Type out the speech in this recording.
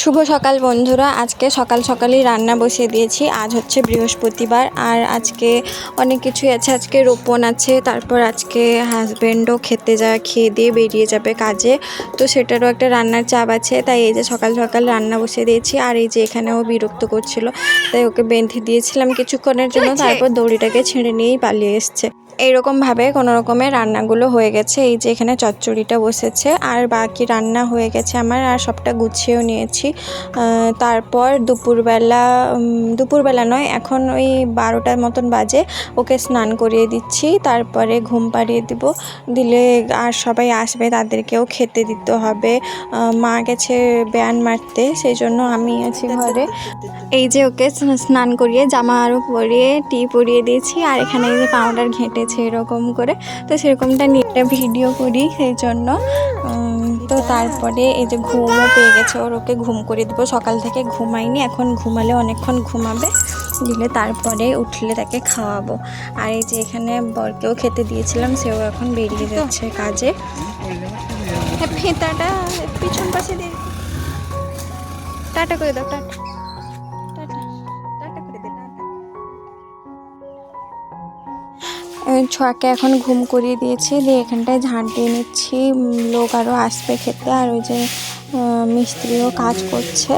শুভ সকাল বন্ধুরা। আজকে সকাল সকালই রান্না বসিয়ে দিয়েছি। আজ হচ্ছে বৃহস্পতিবার আর আজকে অনেক কিছুই আছে। আজকে রোপণ আছে তারপর আজকে হাজব্যান্ডও খেতে যা খেয়ে দিয়ে বেরিয়ে যাবে কাজে। তো সেটারও একটা রান্নার চাপ আছে। তাই এই যে সকাল সকাল রান্না বসিয়ে দিয়েছি আর এই যে এখানেও বিরক্ত করছিল। তাই ওকে বেঁধে দিয়েছিলাম কিছুক্ষণের জন্য। তারপর দড়িটাকে ছেড়ে নিয়েই পালিয়ে এসছে। এইরকমভাবে কোনো রকমের রান্নাগুলো হয়ে গেছে। এই যে এখানে চচ্চড়িটা বসেছে। আর বাকি রান্না হয়ে গেছে আমার। আর সবটা গুছিয়েও নিয়েছি। তারপর দুপুরবেলা দুপুরবেলা নয়, এখন ওই বারোটার মতন বাজে। ওকে স্নান করিয়ে দিচ্ছি। তারপরে ঘুম পাড়িয়ে দিব। দিলে আর সবাই আসবে, তাদেরকেও খেতে দিতে হবে। মা গেছে ব্যায়াম মারতে সেই জন্য আমি আছি ঘরে। এই যে ওকে স্নান করিয়ে জামা আরও পরিয়ে, টি পরিয়ে দিয়েছি। আর এখানে এই যে পাউডার ঘেঁটেছে এরকম করে। তো সেরকমটা নিয়ে একটা ভিডিও করি সেই জন্য। তো তারপরে এই যে ঘুমও পেয়ে গেছে। ওর ওকে ঘুম করে দেবো। সকাল থেকে ঘুমাইনি। এখন ঘুমালে অনেকক্ষণ ঘুমাবে। দিলে তারপরে উঠলে তাকে খাওয়াবো। আর এই যে এখানে বরকেও খেতে দিয়েছিলাম সেও এখন বেরিয়ে যাচ্ছে কাজে। ফিতাটা পিছন পাশে দিয়ে টাটা করে দাও টাটা। ছোঁয়াকে এখন ঘুম করিয়ে দিয়েছি। দিয়ে এখানটায় ঝাঁট দিয়ে নিচ্ছি। লোক আরও আসবে খেতে। আর ওই যে মিস্ত্রিও কাজ করছে।